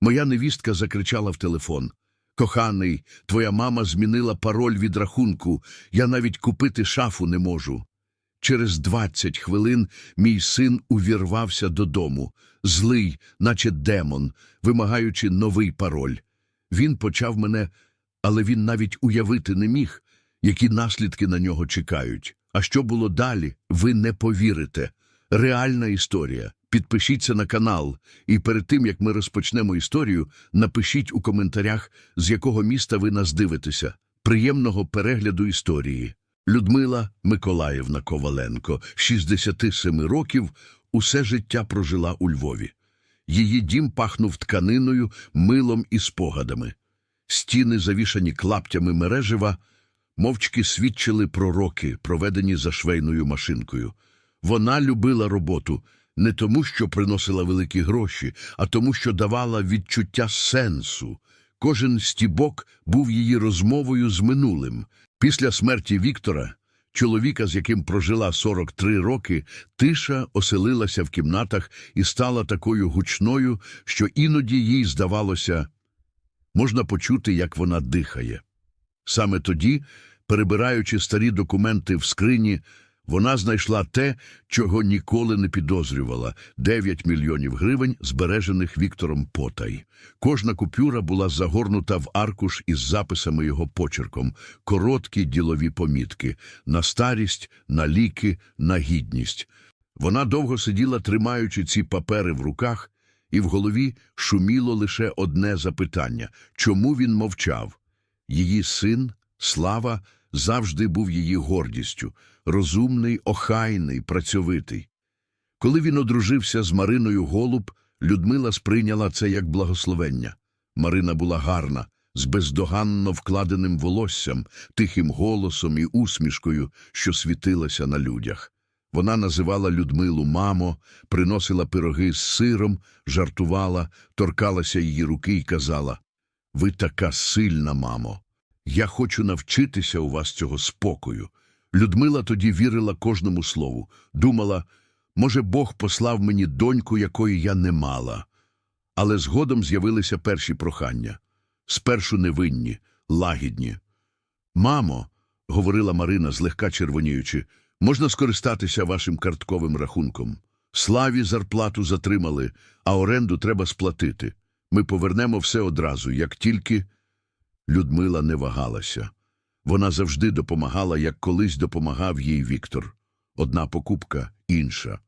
Моя невістка закричала в телефон. Коханий, твоя мама змінила пароль від рахунку. Я навіть купити шафу не можу. Через двадцять хвилин мій син увірвався додому, злий, наче демон, вимагаючи новий пароль. Він почав мене, але він навіть уявити не міг, які наслідки на нього чекають. А що було далі, ви не повірите. Реальна історія. Підпишіться на канал, і перед тим, як ми розпочнемо історію, напишіть у коментарях, з якого міста ви нас дивитеся. Приємного перегляду історії. Людмила Миколаївна Коваленко, 67 років, усе життя прожила у Львові. Її дім пахнув тканиною, милом і спогадами. Стіни, завішані клаптями мережева, мовчки свідчили про роки, проведені за швейною машинкою. Вона любила роботу не тому, що приносила великі гроші, а тому, що давала відчуття сенсу. Кожен стібок був її розмовою з минулим. Після смерті Віктора, чоловіка, з яким прожила 43 роки, тиша оселилася в кімнатах і стала такою гучною, що іноді їй здавалося, можна почути, як вона дихає. Саме тоді, перебираючи старі документи в скрині, вона знайшла те, чого ніколи не підозрювала – 9 мільйонів гривень, збережених Віктором Потай. Кожна купюра була загорнута в аркуш із записами його почерком, короткі ділові помітки – на старість, на ліки, на гідність. Вона довго сиділа, тримаючи ці папери в руках, і в голові шуміло лише одне запитання – чому він мовчав? Її син, Слава, завжди був її гордістю, розумний, охайний, працьовитий. Коли він одружився з Мариною Голуб, Людмила сприйняла це як благословення. Марина була гарна, з бездоганно вкладеним волоссям, тихим голосом і усмішкою, що світилася на людях. Вона називала Людмилу мамо, приносила пироги з сиром, жартувала, торкалася її руки і казала «Ви така сильна, мамо! Я хочу навчитися у вас цього спокою». Людмила тоді вірила кожному слову, думала, може, Бог послав мені доньку, якої я не мала. Але згодом з'явилися перші прохання. Спершу невинні, лагідні. Мамо, говорила Марина, злегка червоніючи, можна скористатися вашим картковим рахунком. Славі зарплату затримали, а оренду треба сплатити. Ми повернемо все одразу, як тільки Людмила не вагалася. Вона завжди допомагала, як колись допомагав їй Віктор. Одна покупка, інша.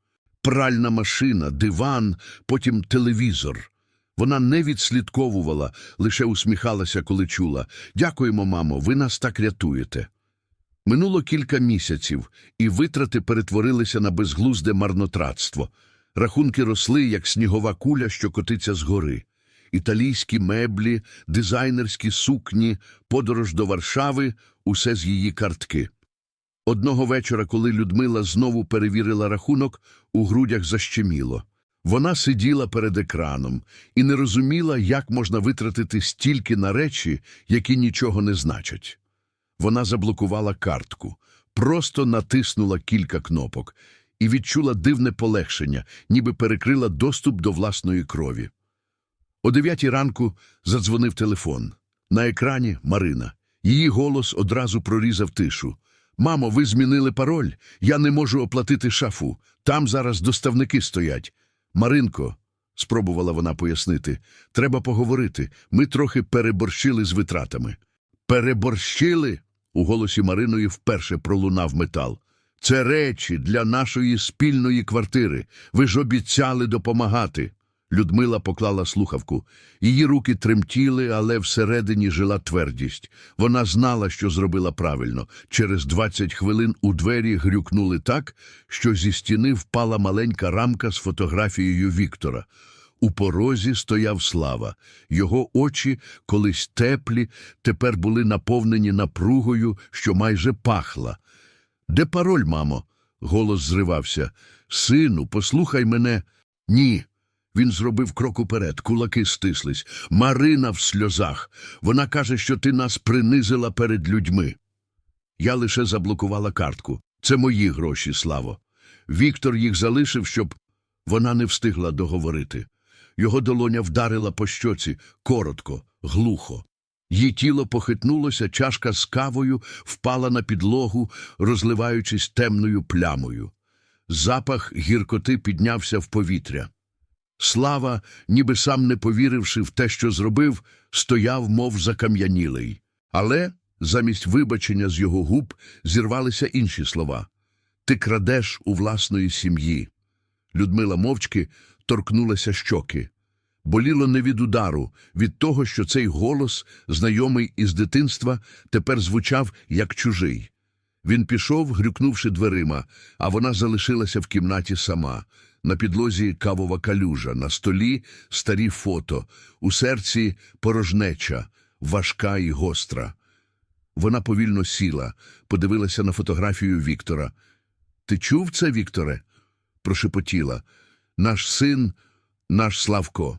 Пральна машина, диван, потім телевізор. Вона не відслідковувала, лише усміхалася, коли чула «Дякуємо, мамо, ви нас так рятуєте». Минуло кілька місяців, і витрати перетворилися на безглузде марнотратство. Рахунки росли, як снігова куля, що котиться згори. Італійські меблі, дизайнерські сукні, подорож до Варшави – усе з її картки. Одного вечора, коли Людмила знову перевірила рахунок, у грудях защеміло. Вона сиділа перед екраном і не розуміла, як можна витратити стільки на речі, які нічого не значать. Вона заблокувала картку, просто натиснула кілька кнопок і відчула дивне полегшення, ніби перекрила доступ до власної крові. О дев'ятій ранку задзвонив телефон. На екрані Марина. Її голос одразу прорізав тишу. Мамо, ви змінили пароль. Я не можу оплатити шафу. Там зараз доставники стоять. Маринко, спробувала вона пояснити, треба поговорити. Ми трохи переборщили з витратами. Переборщили? У голосі Мариної вперше пролунав метал. Це речі для нашої спільної квартири. Ви ж обіцяли допомагати. Людмила поклала слухавку. Її руки тремтіли, але всередині жила твердість. Вона знала, що зробила правильно. Через 20 хвилин у двері грюкнули так, що зі стіни впала маленька рамка з фотографією Віктора. У порозі стояв Слава. Його очі, колись теплі, тепер були наповнені напругою, що майже пахла. Де пароль, мамо? Голос зривався. Сину, послухай мене. Ні. Він зробив крок уперед, кулаки стислись. Марина в сльозах. Вона каже, що ти нас принизила перед людьми. Я лише заблокувала картку. Це мої гроші, Славо. Віктор їх залишив, щоб вона не встигла договорити. Його долоня вдарила по щоці, коротко, глухо. Її тіло похитнулося, чашка з кавою впала на підлогу, розливаючись темною плямою. Запах гіркоти піднявся в повітря. Слава, ніби сам не повіривши в те, що зробив, стояв, мов закам'янілий. Але замість вибачення з його губ зірвалися інші слова. Ти крадеш у власної сім'ї. Людмила мовчки торкнулася щоки. Боліло не від удару, від того, що цей голос, знайомий із дитинства, тепер звучав як чужий. Він пішов, грюкнувши дверима, а вона залишилася в кімнаті сама. На підлозі кавова калюжа, на столі старі фото, у серці порожнеча, важка і гостра. Вона повільно сіла, подивилася на фотографію Віктора. Ти чув це, Вікторе? прошепотіла. Наш син, наш Славко.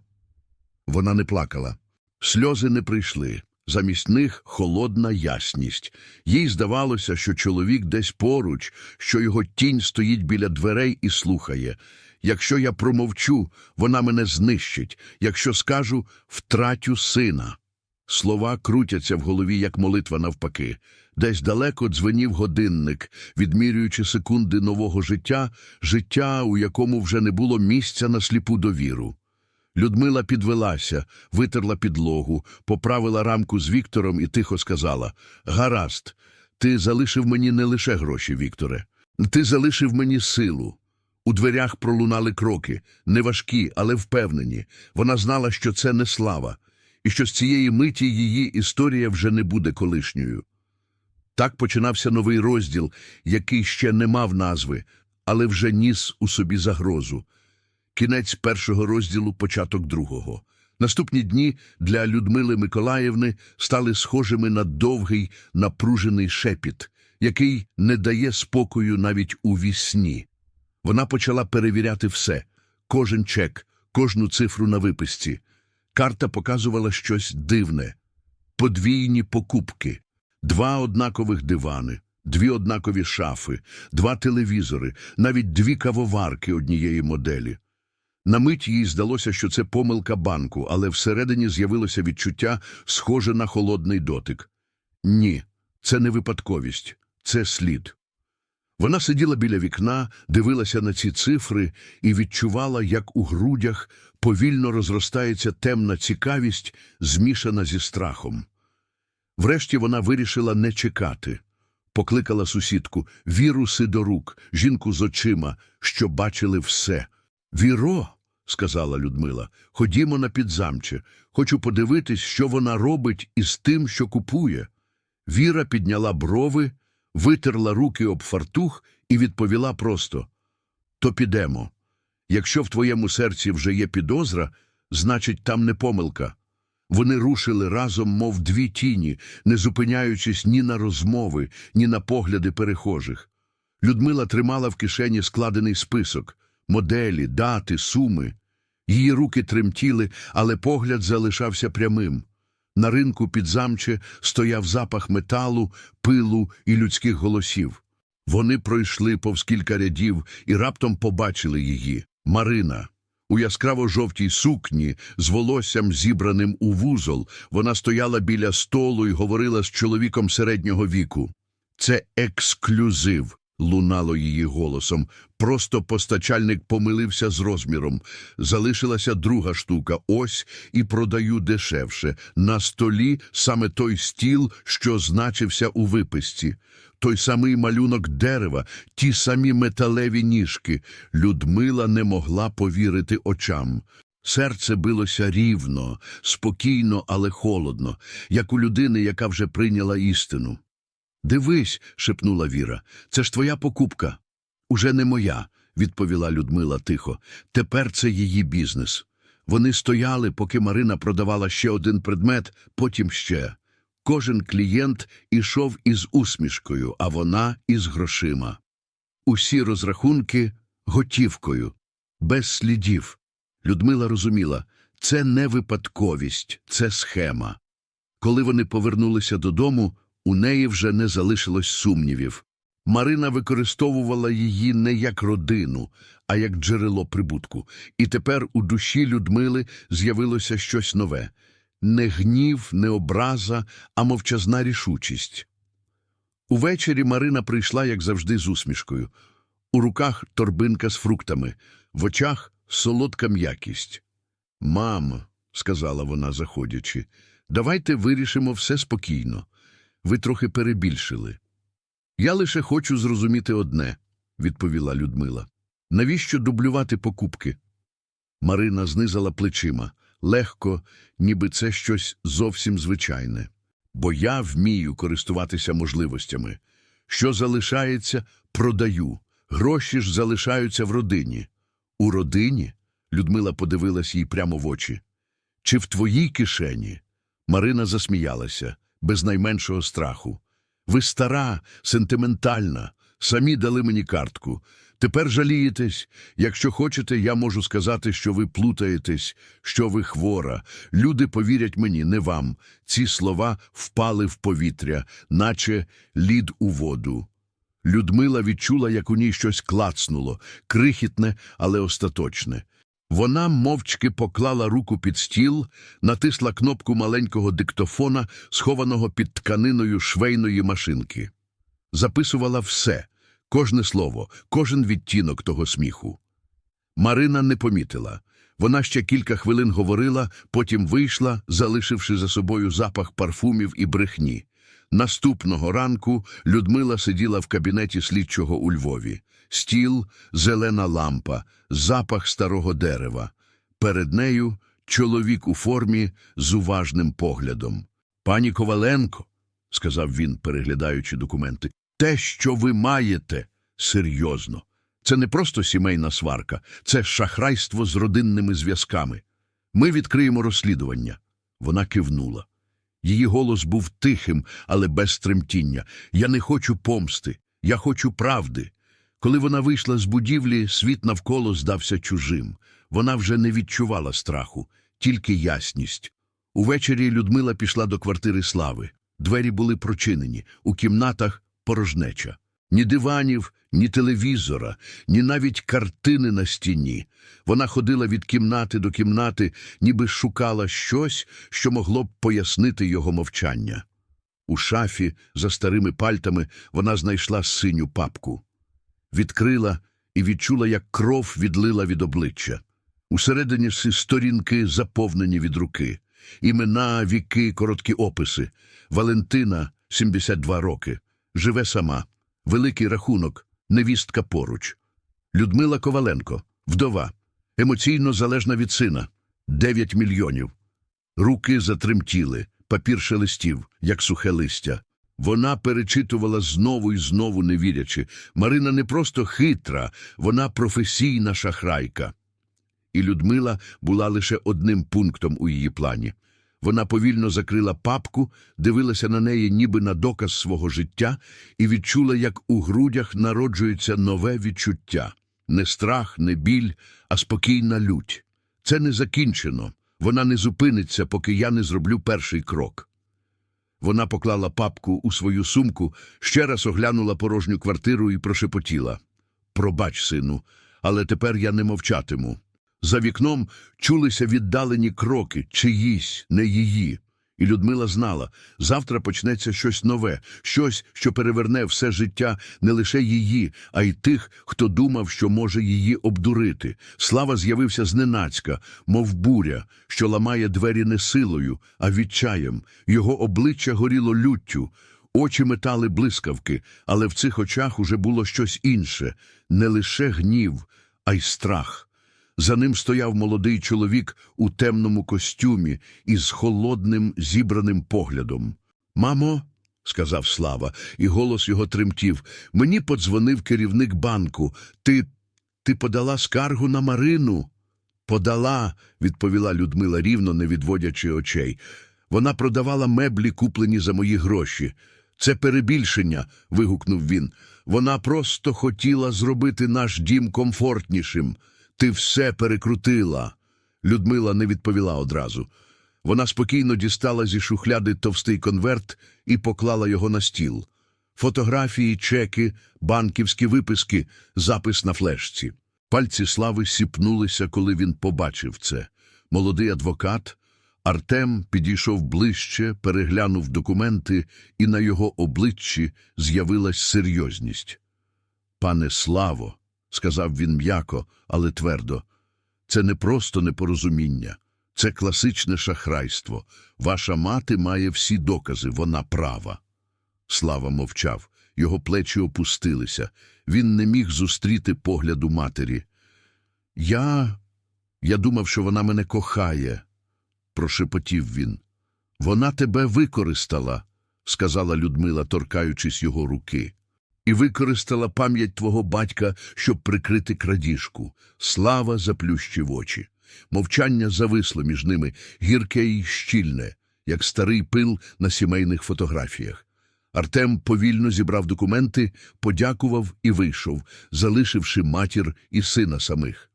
Вона не плакала. Сльози не прийшли. Замість них холодна ясність. Їй здавалося, що чоловік десь поруч, що його тінь стоїть біля дверей і слухає. Якщо я промовчу, вона мене знищить. Якщо скажу втратю сина. Слова крутяться в голові, як молитва навпаки. Десь далеко дзвенів годинник, відмірюючи секунди нового життя, життя, у якому вже не було місця на сліпу довіру. Людмила підвелася, витерла підлогу, поправила рамку з Віктором і тихо сказала Гаразд, ти залишив мені не лише гроші, Вікторе. Ти залишив мені силу. У дверях пролунали кроки, неважкі, але впевнені. Вона знала, що це не слава, і що з цієї миті її історія вже не буде колишньою. Так починався новий розділ, який ще не мав назви, але вже ніс у собі загрозу. Кінець першого розділу, початок другого. Наступні дні для Людмили Миколаївни стали схожими на довгий, напружений шепіт, який не дає спокою навіть у вісні. Вона почала перевіряти все – кожен чек, кожну цифру на виписці. Карта показувала щось дивне. Подвійні покупки, два однакових дивани, дві однакові шафи, два телевізори, навіть дві кавоварки однієї моделі. На мить їй здалося, що це помилка банку, але всередині з'явилося відчуття, схоже на холодний дотик. Ні, це не випадковість, це слід. Вона сиділа біля вікна, дивилася на ці цифри і відчувала, як у грудях повільно розростається темна цікавість, змішана зі страхом. Врешті вона вирішила не чекати. Покликала сусідку Віру Сидорук, жінку з очима, що бачили все. Віро, сказала Людмила, ходімо на підзамче. Хочу подивитись, що вона робить із тим, що купує. Віра підняла брови, витерла руки об фартух і відповіла просто То підемо. Якщо в твоєму серці вже є підозра, значить, там не помилка. Вони рушили разом, мов дві тіні, не зупиняючись ні на розмови, ні на погляди перехожих. Людмила тримала в кишені складений список моделі, дати, суми. Її руки тремтіли, але погляд залишався прямим. На ринку під замче стояв запах металу, пилу і людських голосів. Вони пройшли повз кілька рядів і раптом побачили її. Марина. У яскраво-жовтій сукні, з волоссям зібраним у вузол, вона стояла біля столу і говорила з чоловіком середнього віку. Це ексклюзив, лунало її голосом. Просто постачальник помилився з розміром. Залишилася друга штука. Ось і продаю дешевше. На столі саме той стіл, що значився у виписці. Той самий малюнок дерева, ті самі металеві ніжки. Людмила не могла повірити очам. Серце билося рівно, спокійно, але холодно, як у людини, яка вже прийняла істину. Дивись, шепнула Віра, це ж твоя покупка. Уже не моя, відповіла Людмила тихо. Тепер це її бізнес. Вони стояли, поки Марина продавала ще один предмет, потім ще. Кожен клієнт ішов із усмішкою, а вона із грошима. Усі розрахунки готівкою, без слідів. Людмила розуміла, це не випадковість, це схема. Коли вони повернулися додому, у неї вже не залишилось сумнівів. Марина використовувала її не як родину, а як джерело прибутку. І тепер у душі Людмили з'явилося щось нове не гнів, не образа, а мовчазна рішучість. Увечері Марина прийшла, як завжди, з усмішкою. У руках торбинка з фруктами, в очах солодка м'якість. Мамо, сказала вона, заходячи, давайте вирішимо все спокійно. Ви трохи перебільшили. Я лише хочу зрозуміти одне, відповіла Людмила. Навіщо дублювати покупки? Марина знизала плечима, легко, ніби це щось зовсім звичайне. Бо я вмію користуватися можливостями. Що залишається, продаю. Гроші ж залишаються в родині. У родині? Людмила подивилась їй прямо в очі. Чи в твоїй кишені? Марина засміялася, без найменшого страху. Ви стара, сентиментальна, самі дали мені картку. Тепер жалієтесь. Якщо хочете, я можу сказати, що ви плутаєтесь, що ви хвора. Люди повірять мені, не вам. Ці слова впали в повітря, наче лід у воду. Людмила відчула, як у ній щось клацнуло, крихітне, але остаточне. Вона мовчки поклала руку під стіл, натисла кнопку маленького диктофона, схованого під тканиною швейної машинки. Записувала все, кожне слово, кожен відтінок того сміху. Марина не помітила. Вона ще кілька хвилин говорила, потім вийшла, залишивши за собою запах парфумів і брехні. Наступного ранку Людмила сиділа в кабінеті слідчого у Львові. Стіл, зелена лампа, запах старого дерева. Перед нею чоловік у формі з уважним поглядом. Пані Коваленко, сказав він, переглядаючи документи, те, що ви маєте, серйозно. Це не просто сімейна сварка, це шахрайство з родинними зв'язками. Ми відкриємо розслідування. Вона кивнула. Її голос був тихим, але без тремтіння. Я не хочу помсти, я хочу правди. Коли вона вийшла з будівлі, світ навколо здався чужим. Вона вже не відчувала страху, тільки ясність. Увечері Людмила пішла до квартири Слави. Двері були прочинені, у кімнатах порожнеча. Ні диванів, ні телевізора, ні навіть картини на стіні. Вона ходила від кімнати до кімнати, ніби шукала щось, що могло б пояснити його мовчання. У шафі, за старими пальтами, вона знайшла синю папку. Відкрила і відчула, як кров відлила від обличчя. Усередині си сторінки заповнені від руки. Імена, віки, короткі описи. Валентина, 72 роки. Живе сама. Великий рахунок. Невістка поруч. Людмила Коваленко. Вдова. Емоційно залежна від сина. 9 мільйонів. Руки затремтіли, папір шелестів, як сухе листя. Вона перечитувала знову і знову, не вірячи. Марина не просто хитра, вона професійна шахрайка. І Людмила була лише одним пунктом у її плані. Вона повільно закрила папку, дивилася на неї ніби на доказ свого життя, і відчула, як у грудях народжується нове відчуття. Не страх, не біль, а спокійна лють. Це не закінчено. Вона не зупиниться, поки я не зроблю перший крок. Вона поклала папку у свою сумку, ще раз оглянула порожню квартиру і прошепотіла. Пробач, сину, але тепер я не мовчатиму. За вікном чулися віддалені кроки, чиїсь, не її. І Людмила знала, завтра почнеться щось нове, щось, що переверне все життя не лише її, а й тих, хто думав, що може її обдурити. Слава з'явився зненацька, мов буря, що ламає двері не силою, а відчаєм. Його обличчя горіло люттю, очі метали блискавки, але в цих очах уже було щось інше, не лише гнів, а й страх. За ним стояв молодий чоловік у темному костюмі із холодним зібраним поглядом. Мамо, сказав Слава, і голос його тремтів, мені подзвонив керівник банку. Ти. ти подала скаргу на Марину? Подала, відповіла Людмила рівно, не відводячи очей. Вона продавала меблі, куплені за мої гроші. Це перебільшення. вигукнув він. Вона просто хотіла зробити наш дім комфортнішим. Ти все перекрутила. Людмила не відповіла одразу. Вона спокійно дістала зі шухляди товстий конверт і поклала його на стіл. Фотографії, чеки, банківські виписки, запис на флешці. Пальці слави сіпнулися, коли він побачив це. Молодий адвокат Артем підійшов ближче, переглянув документи, і на його обличчі з'явилась серйозність. Пане Славо, сказав він м'яко, але твердо, це не просто непорозуміння, це класичне шахрайство. Ваша мати має всі докази, вона права. Слава мовчав, його плечі опустилися. Він не міг зустріти погляду матері. Я. Я думав, що вона мене кохає, прошепотів він. Вона тебе використала, сказала Людмила, торкаючись його руки. І використала пам'ять твого батька, щоб прикрити крадіжку. Слава заплющив очі. Мовчання зависло між ними, гірке й щільне, як старий пил на сімейних фотографіях. Артем повільно зібрав документи, подякував і вийшов, залишивши матір і сина самих.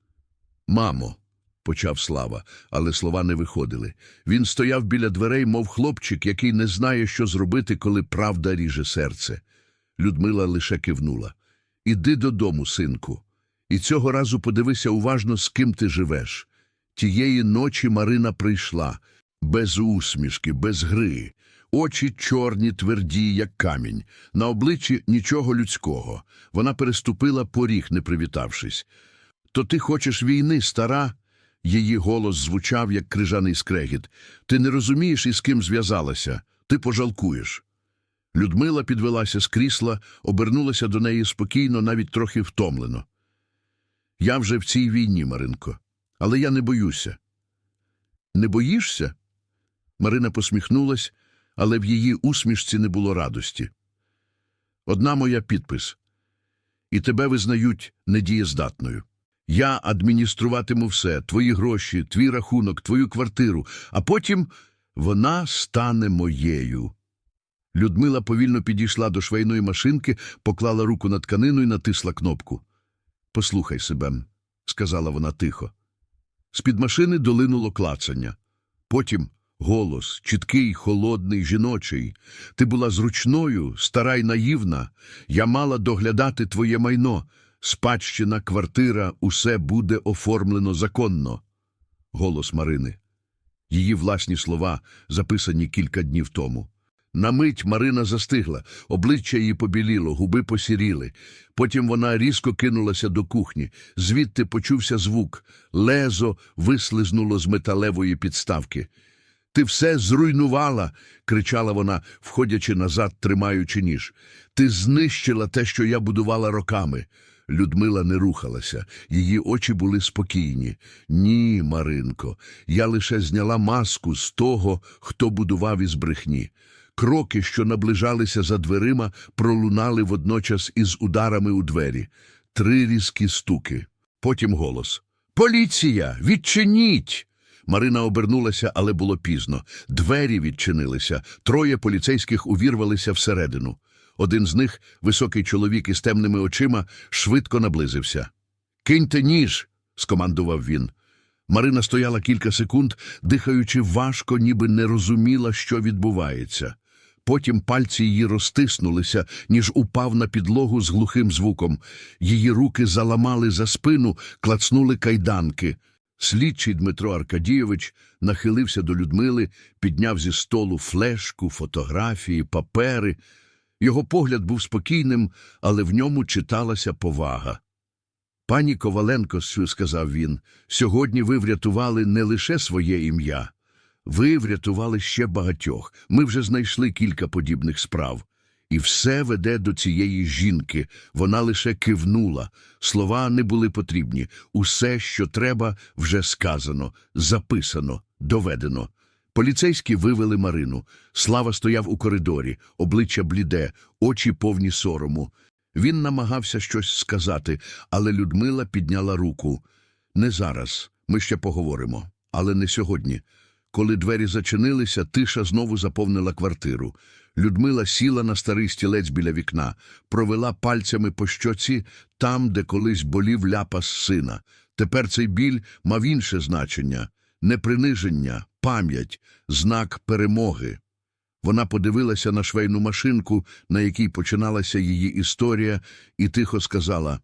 Мамо, почав Слава, але слова не виходили. Він стояв біля дверей, мов хлопчик, який не знає, що зробити, коли правда ріже серце. Людмила лише кивнула. Іди додому, синку. І цього разу подивися уважно, з ким ти живеш. Тієї ночі Марина прийшла, без усмішки, без гри, очі чорні, тверді, як камінь, на обличчі нічого людського. Вона переступила поріг, не привітавшись. То ти хочеш війни, стара? Її голос звучав, як крижаний скрегіт. Ти не розумієш, із ким зв'язалася. Ти пожалкуєш. Людмила підвелася з крісла, обернулася до неї спокійно, навіть трохи втомлено. Я вже в цій війні, Маринко, але я не боюся. Не боїшся? Марина посміхнулась, але в її усмішці не було радості. Одна моя підпис. І тебе визнають недієздатною. Я адмініструватиму все, твої гроші, твій рахунок, твою квартиру, а потім вона стане моєю. Людмила повільно підійшла до швейної машинки, поклала руку на тканину і натисла кнопку. Послухай себе, сказала вона тихо. З-під машини долинуло клацання. Потім голос, чіткий, холодний, жіночий. Ти була зручною, стара й наївна. Я мала доглядати твоє майно. Спадщина, квартира, усе буде оформлено законно. Голос Марини. Її власні слова, записані кілька днів тому. На мить Марина застигла, обличчя її побіліло, губи посіріли. Потім вона різко кинулася до кухні. Звідти почувся звук. Лезо вислизнуло з металевої підставки. Ти все зруйнувала, кричала вона, входячи назад, тримаючи ніж. Ти знищила те, що я будувала роками. Людмила не рухалася, її очі були спокійні. Ні, Маринко, я лише зняла маску з того, хто будував із брехні. Кроки, що наближалися за дверима, пролунали водночас із ударами у двері. Три різкі стуки. Потім голос. Поліція! Відчиніть! Марина обернулася, але було пізно. Двері відчинилися. Троє поліцейських увірвалися всередину. Один з них, високий чоловік із темними очима, швидко наблизився. Киньте ніж, скомандував він. Марина стояла кілька секунд, дихаючи важко, ніби не розуміла, що відбувається. Потім пальці її розтиснулися, ніж упав на підлогу з глухим звуком. Її руки заламали за спину, клацнули кайданки. Слідчий Дмитро Аркадійович нахилився до Людмили, підняв зі столу флешку, фотографії, папери. Його погляд був спокійним, але в ньому читалася повага. Пані Коваленко, сказав він, сьогодні ви врятували не лише своє ім'я. Ви врятували ще багатьох. Ми вже знайшли кілька подібних справ. І все веде до цієї жінки. Вона лише кивнула. Слова не були потрібні. Усе, що треба, вже сказано, записано, доведено. Поліцейські вивели Марину. Слава стояв у коридорі, обличчя бліде, очі повні сорому. Він намагався щось сказати, але Людмила підняла руку. Не зараз, ми ще поговоримо, але не сьогодні. Коли двері зачинилися, тиша знову заповнила квартиру. Людмила сіла на старий стілець біля вікна, провела пальцями по щоці там, де колись болів ляпас сина. Тепер цей біль мав інше значення не приниження, пам'ять, знак перемоги. Вона подивилася на швейну машинку, на якій починалася її історія, і тихо сказала: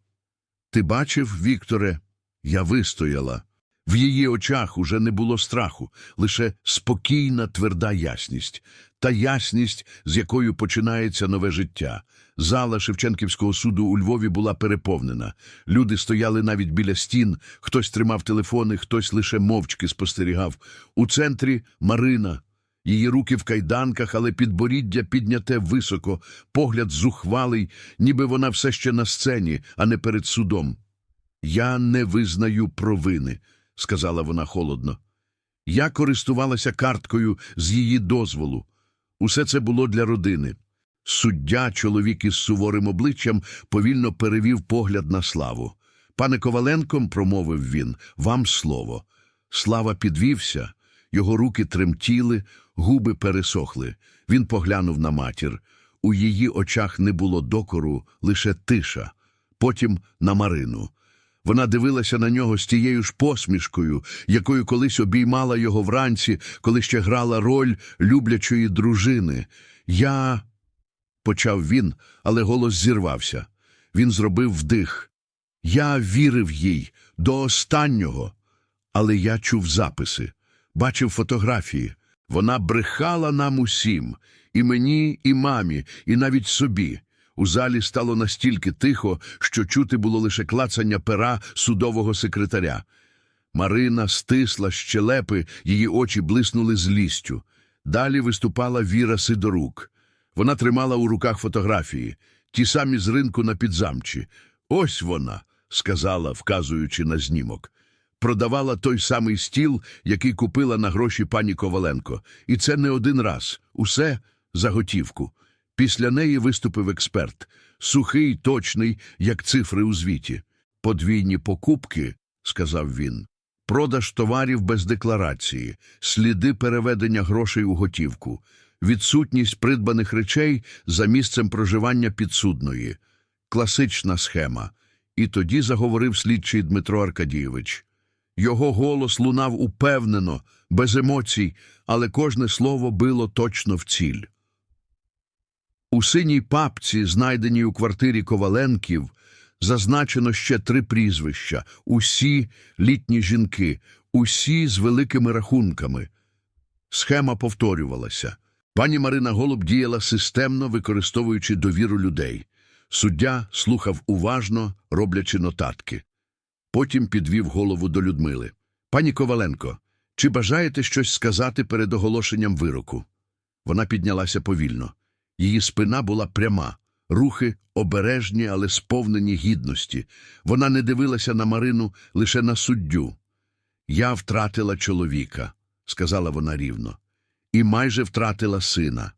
Ти бачив, Вікторе, я вистояла. В її очах уже не було страху, лише спокійна, тверда ясність, та ясність, з якою починається нове життя. Зала Шевченківського суду у Львові була переповнена. Люди стояли навіть біля стін, хтось тримав телефони, хтось лише мовчки спостерігав. У центрі Марина. Її руки в кайданках, але підборіддя підняте високо, погляд зухвалий, ніби вона все ще на сцені, а не перед судом. Я не визнаю провини, сказала вона холодно. Я користувалася карткою з її дозволу. Усе це було для родини. Суддя, чоловік із суворим обличчям, повільно перевів погляд на славу. Пане Коваленком, промовив він, вам слово. Слава підвівся, його руки тремтіли, губи пересохли. Він поглянув на матір. У її очах не було докору, лише тиша. Потім на Марину. Вона дивилася на нього з тією ж посмішкою, якою колись обіймала його вранці, коли ще грала роль люблячої дружини. Я. почав він, але голос зірвався. Він зробив вдих. Я вірив їй до останнього. Але я чув записи, бачив фотографії. Вона брехала нам усім, і мені, і мамі, і навіть собі. У залі стало настільки тихо, що чути було лише клацання пера судового секретаря. Марина стисла щелепи, її очі блиснули злістю. Далі виступала Віра Сидорук. Вона тримала у руках фотографії, ті самі з ринку на підзамчі. Ось вона, сказала, вказуючи на знімок. Продавала той самий стіл, який купила на гроші пані Коваленко. І це не один раз. Усе за готівку. Після неї виступив експерт. Сухий, точний, як цифри у звіті. Подвійні покупки, сказав він. Продаж товарів без декларації, сліди переведення грошей у готівку, відсутність придбаних речей за місцем проживання підсудної. Класична схема. І тоді заговорив слідчий Дмитро Аркадійович. Його голос лунав упевнено, без емоцій, але кожне слово било точно в ціль. У синій папці, знайденій у квартирі Коваленків, зазначено ще три прізвища – усі літні жінки, усі з великими рахунками. Схема повторювалася. Пані Марина Голуб діяла системно, використовуючи довіру людей. Суддя слухав уважно, роблячи нотатки. Потім підвів голову до Людмили. Пані Коваленко, чи бажаєте щось сказати перед оголошенням вироку? Вона піднялася повільно. Її спина була пряма, рухи обережні, але сповнені гідності. Вона не дивилася на Марину лише на суддю. Я втратила чоловіка, сказала вона рівно, і майже втратила сина.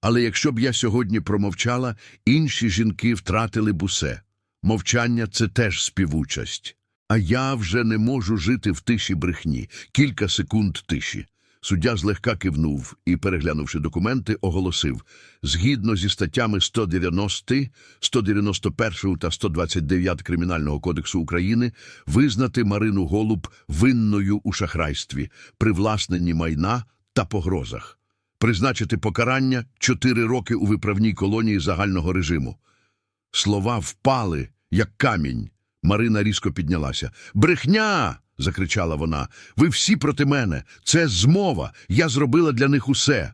Але якщо б я сьогодні промовчала, інші жінки втратили б усе. Мовчання це теж співучасть. А я вже не можу жити в тиші брехні. Кілька секунд тиші. Суддя злегка кивнув і, переглянувши документи, оголосив згідно зі статтями 190, 191 та 129 Кримінального кодексу України визнати Марину Голуб винною у шахрайстві, привласненні майна та погрозах, призначити покарання 4 роки у виправній колонії загального режиму. Слова впали, як камінь. Марина різко піднялася. Брехня. Закричала вона. Ви всі проти мене. Це змова. Я зробила для них усе.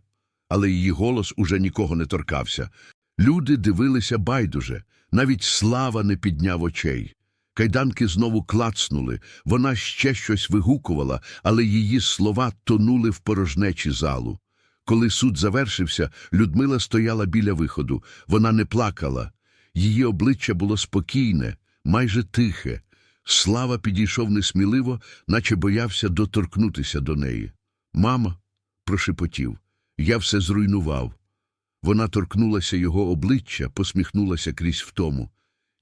Але її голос уже нікого не торкався. Люди дивилися байдуже, навіть слава не підняв очей. Кайданки знову клацнули, вона ще щось вигукувала, але її слова тонули в порожнечі залу. Коли суд завершився, Людмила стояла біля виходу. Вона не плакала. Її обличчя було спокійне, майже тихе. Слава підійшов несміливо, наче боявся доторкнутися до неї. Мама, прошепотів, я все зруйнував. Вона торкнулася його обличчя, посміхнулася крізь втому.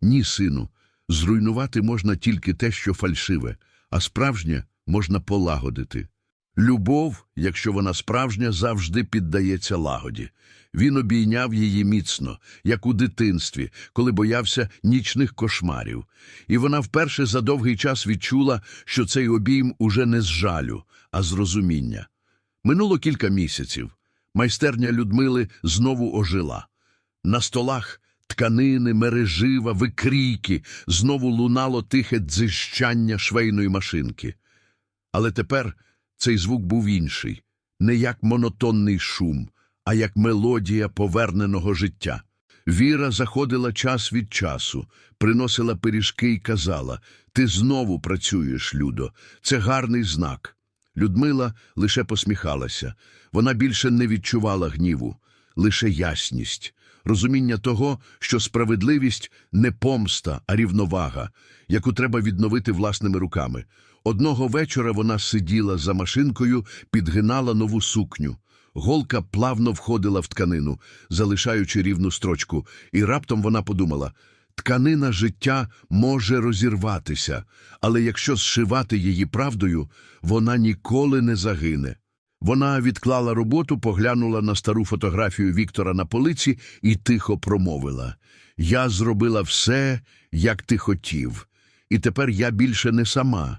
Ні, сину, зруйнувати можна тільки те, що фальшиве, а справжнє можна полагодити. Любов, якщо вона справжня, завжди піддається лагоді. Він обійняв її міцно, як у дитинстві, коли боявся нічних кошмарів. І вона вперше за довгий час відчула, що цей обійм уже не з жалю, а з розуміння. Минуло кілька місяців. Майстерня Людмили знову ожила. На столах тканини, мережива, викрійки, знову лунало тихе дзищання швейної машинки. Але тепер цей звук був інший, не як монотонний шум, а як мелодія поверненого життя. Віра заходила час від часу, приносила пиріжки і казала «Ти знову працюєш, Людо, це гарний знак». Людмила лише посміхалася. Вона більше не відчувала гніву, лише ясність, розуміння того, що справедливість не помста, а рівновага, яку треба відновити власними руками. Одного вечора вона сиділа за машинкою, підгинала нову сукню. Голка плавно входила в тканину, залишаючи рівну строчку, і раптом вона подумала тканина життя може розірватися, але якщо зшивати її правдою, вона ніколи не загине. Вона відклала роботу, поглянула на стару фотографію Віктора на полиці і тихо промовила Я зробила все, як ти хотів, і тепер я більше не сама.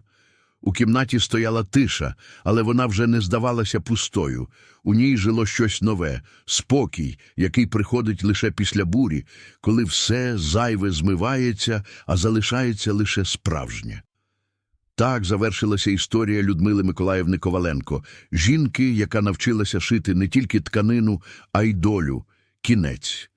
У кімнаті стояла тиша, але вона вже не здавалася пустою. У ній жило щось нове, спокій, який приходить лише після бурі, коли все зайве змивається, а залишається лише справжнє. Так завершилася історія Людмили Миколаївни Коваленко, жінки, яка навчилася шити не тільки тканину, а й долю, кінець.